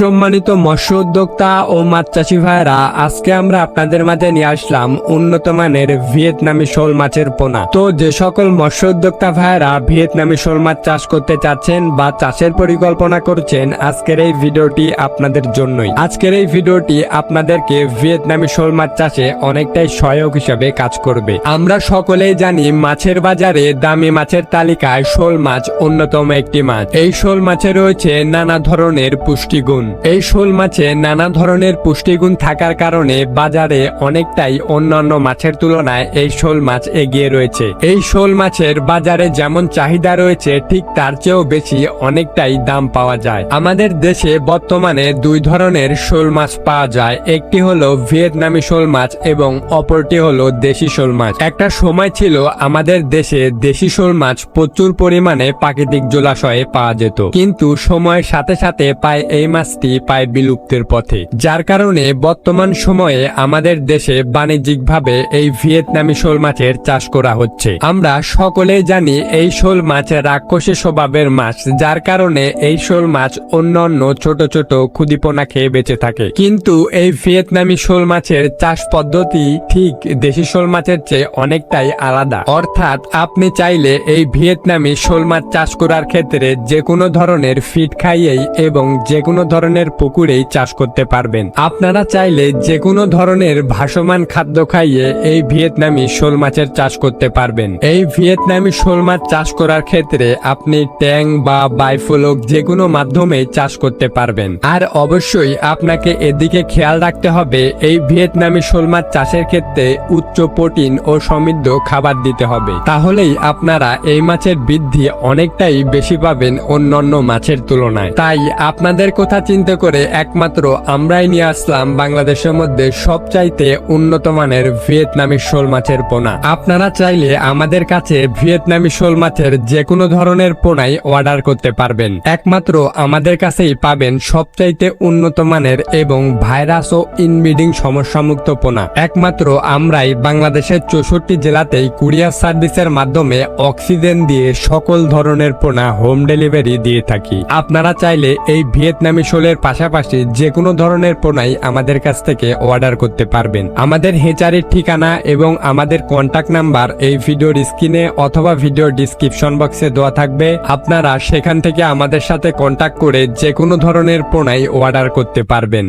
সম্মানিত মৎস্য উদ্যোক্তা ও মাছ চাষি ভাইরা আজকে আমরা আপনাদের মাঝে নিয়ে আসলাম উন্নত মানের ভিয়েতনামি শোল মাছের পোনা। তো যে সকল মৎস্য উদ্যোক্তা ভাইরা ভিয়েতনামি শোল মাছ চাষ করতে চাচ্ছেন বা চাষের পরিকল্পনা করছেন, আজকের এই ভিডিওটি আপনাদের জন্যই। আজকের এই ভিডিওটি আপনাদেরকে ভিয়েতনামি শোল মাছ চাষে অনেকটাই সহায়ক হিসাবে কাজ করবে। আমরা সকলেই জানি মাছের বাজারে দামি মাছের তালিকায় শোল মাছ অন্যতম একটি মাছ। এই শোল মাছে রয়েছে নানা ধরনের পুষ্টিগুণ। এই শোল মাছে নানা ধরনের পুষ্টিগুণ থাকার কারণে বাজারে অনেকটাই অন্যান্য মাছের তুলনায় এই শোল মাছ এগিয়ে রয়েছে। এই শোল মাছের বাজারে যেমন চাহিদা রয়েছে, ঠিক তার চেয়েও বেশি অনেকটাই দাম পাওয়া যায়। আমাদের দেশে বর্তমানে দুই ধরনের শোল মাছ পাওয়া যায়। একটি হলো ভিয়েতনামি শোল মাছ এবং অপরটি হলো দেশি শোল মাছ। একটা সময় ছিল আমাদের দেশে দেশি শোল মাছ প্রচুর পরিমাণে প্রাকৃতিক জলাশয়ে পাওয়া যেত। কিন্তু সময়ের সাথে সাথে পায় এই মাছটি পায় বিলুপ্তের পথে। যার কারণে বর্তমান সময়ে আমাদের দেশে বাণিজ্যিকভাবে এই ভিয়েতনামি শোল মাছের চাষ করা হচ্ছে। আমরা সকলেই জানি এই শোল মাছ রাক্ষসী স্বভাবের মাছ, যার কারণে এই শোল মাছ অন্যান্য ছোট ছোট ক্ষুদিপোনা খেয়ে বেঁচে থাকে। কিন্তু এই ভিয়েতনামি শোল মাছের চাষ পদ্ধতি ঠিক দেশি শোল মাছের চেয়ে অনেকটাই আলাদা। অর্থাৎ আপনি চাইলে এই ভিয়েতনামি শোল মাছ চাষ করার ক্ষেত্রে যে কোনো ধরনের ফিট খাইয়েই এবং যে কোনো ধরনের পুকুরেই চাষ করতে পারবেন। আপনারা চাইলে যে কোনো ধরনের ভাসমান খাদ্য খাইয়ে এই ভিয়েতনামি শোল মাছের চাষ করতে পারবেন। এই ভিয়েতনামি শোল মাছ চাষ করার ক্ষেত্রে আপনি ট্যাং বা বাইফলক যে কোনো মাধ্যমে চাষ করতে পারবেন। আর অবশ্যই আপনাকে এদিকে খেয়াল রাখতে হবে, এই ভিয়েতনামি শোল মাছ চাষের ক্ষেত্রে উচ্চ প্রোটিন ও সমৃদ্ধ খাবার দিতে হবে। তাহলেই আপনারা এই মাছের বৃদ্ধি অনেকটাই বেশি পাবেন অন্যান্য মাছের তুলনায়। তাই আপনাদের কথা চিন্তা করে একমাত্র আমরাই নিয়ে আসলাম বাংলাদেশের মধ্যে সবচাইতে উন্নত মানের ভিয়েতনামি শোল মাছের পোনা। আপনারা চাইলে আমাদের কাছে ভিয়েতনামি শোল মাছের যে কোনো ধরনের পোনাই অর্ডার করতে পারবেন। একমাত্র আমাদের কাছেই পাবেন সবচাইতে উন্নত মানের এবং ভাইরাস ও ইনব্রিডিং সমস্যামুক্ত পোনা। একমাত্র আমরাই বাংলাদেশের চৌষট্টি জেলাতেই কুরিয়ার সার্ভিসের মাধ্যমে অক্সিজেন দিয়ে সকল ধরনের পোনা হোম ডেলিভারি দিয়ে থাকি। আপনারা চাইলে এই ভিয়েতনামি শোলের পাশাপাশি যে কোনো ধরনের পোনাই আমাদের কাছ থেকে অর্ডার করতে পারবেন। আমাদের হেচারের ঠিকানা এবং আমাদের কন্ট্যাক্ট নাম্বার এই ভিডিওর স্ক্রিনে অথবা ভিডিওর ডিসক্রিপশন বক্সে দেওয়া থাকবে। আপনারা সেখান থেকে আমাদের সাথে কন্ট্যাক্ট করে যে কোনো ধরনের পোনাই অর্ডার করতে পারবেন।